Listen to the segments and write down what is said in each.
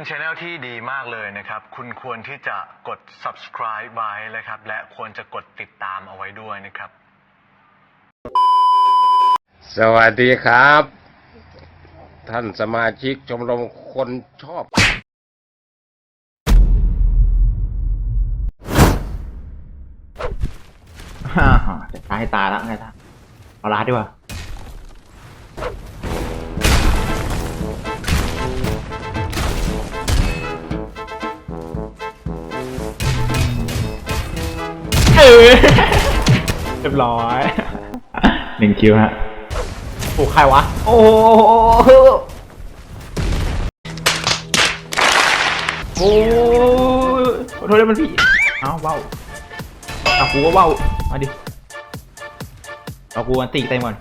เป็นช anel ที่ดีมากเลยนะครับ คุณควรที่จะกด subscribe ไว้นะครับ และควรจะกดติดตามเอาไว้ด้วยนะครับ สวัสดีครับ ท่านสมาชิกชมรมคนชอบ ฮ่าฮ่าจะตายให้ตายแล้วไงล่ะเอาลาดดีกว่า เออเรียบร้อยหนึ่งคิวฮะโอ้ใครวะ โอ้โหโอ้ยขอโทษด้วยมันพี่เอ้าเว้าวเอากูก็ว่าวมาดิเอากูอันตีเต็มก่อน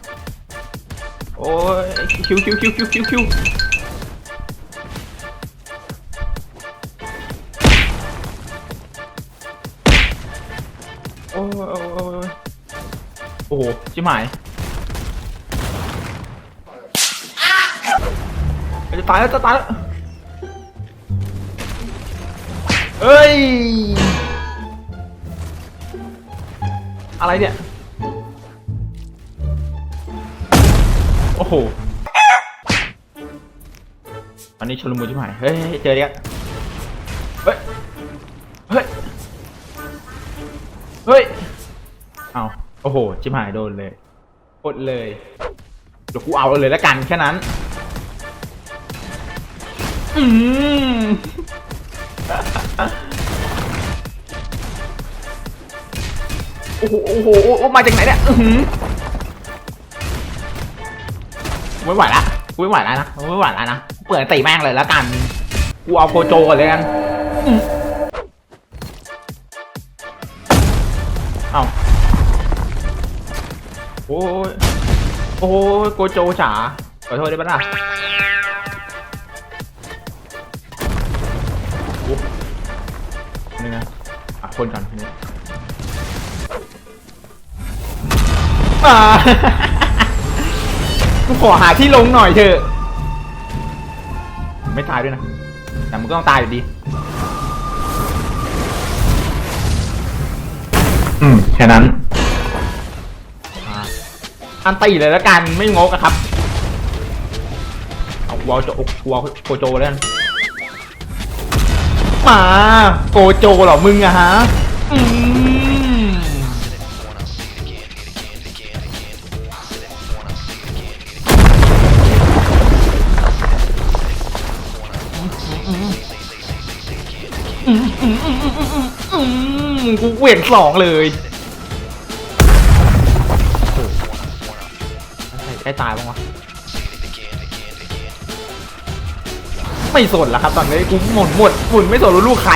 โอ้ยคิวคิวคิวคิวคิวคิว โอ้โหชิบหายจะตายแล้วจะตายแล้วเอ้ย อะไรเนี่ย โอ้โห อันนี้ชนลมุนชิบหาย เฮ้ย เจอเรียเฮ้ย เฮ้ย เฮ้ย โอ้โหชิบหายโดนเลยอดเลยเดี๋ยวกูเอาเลยแล้วกันแค่นั้น อืมโอ้โหโอ้โหโอ้มาจากไหนเนี่ยอื้อหือไม่ไหวละกูไม่ไหวแล้วนะไม่ไหวแล้วนะเปิดตีแม่งเลยแล้วกัน กูเอาโกโจก่อนเลยกัน โอ้ยโอ้ยโกโจจ๋าขอโทษได้ปะล่ะโอ้นี่นะอะคนก่อนคนนี้อ่ากูขอหาที่ลงหน่อยเถอะ ไม่ตายด้วยนะ แต่มึงก็ต้องตายอยู่ดีอืม แค่นั้น อันตีเลยแล้วกันไม่งกอะครับ เอากูเอาโจกูเอาโกโจแล้วกันมาโกโจเหรอมึงอะฮะอืมอืมกูเหวี่ยงสองเลย ใกล้ตายบ้างวะไม่สนแล้วครับตอนนี้กูหมุนหมดหมุนไม่สนว่าลูกใคร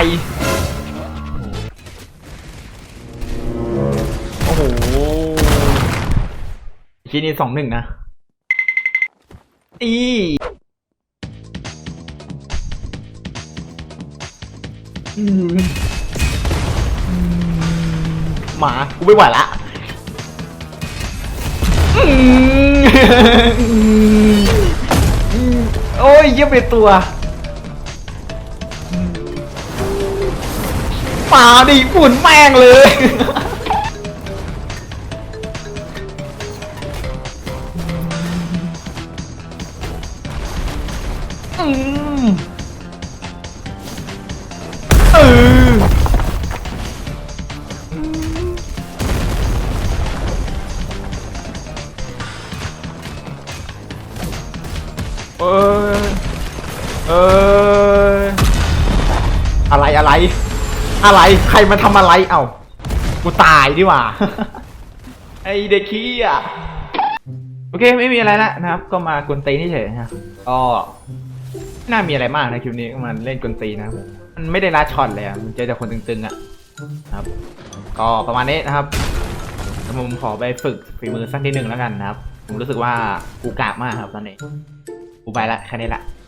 โอ้โหทีนี้สองหนึ่งนะอีหมากูไม่ไหวละอื โอ้ยเยี่ยมเป็นตัวป่าดิฝุ่นแม่งเลย อืม เออเอออะไรอะไร อะไรใครมาทำอะไรเอ้ากูตายดีกว่า ไอเด็กขี้อะโอเคไม่มีอะไรแล้วนะครับ ก็มากวนตีนเฉยนะก็ไม่น่ามีอะไรมากนะคลิปนี้มันเล่นกวนตีนะครับมันไม่ได้ลัดช็อตเลยอะมันเจอแต่คนตึงๆอะครับ ก็ประมาณนี้นะครับแล้วผมขอไปฝึกฝีมือสักนิดหนึ่งแล้วกันนะครับ ผมรู้สึกว่ากูกากมากครับตอนนี้ กูไปละแค่นี้ละ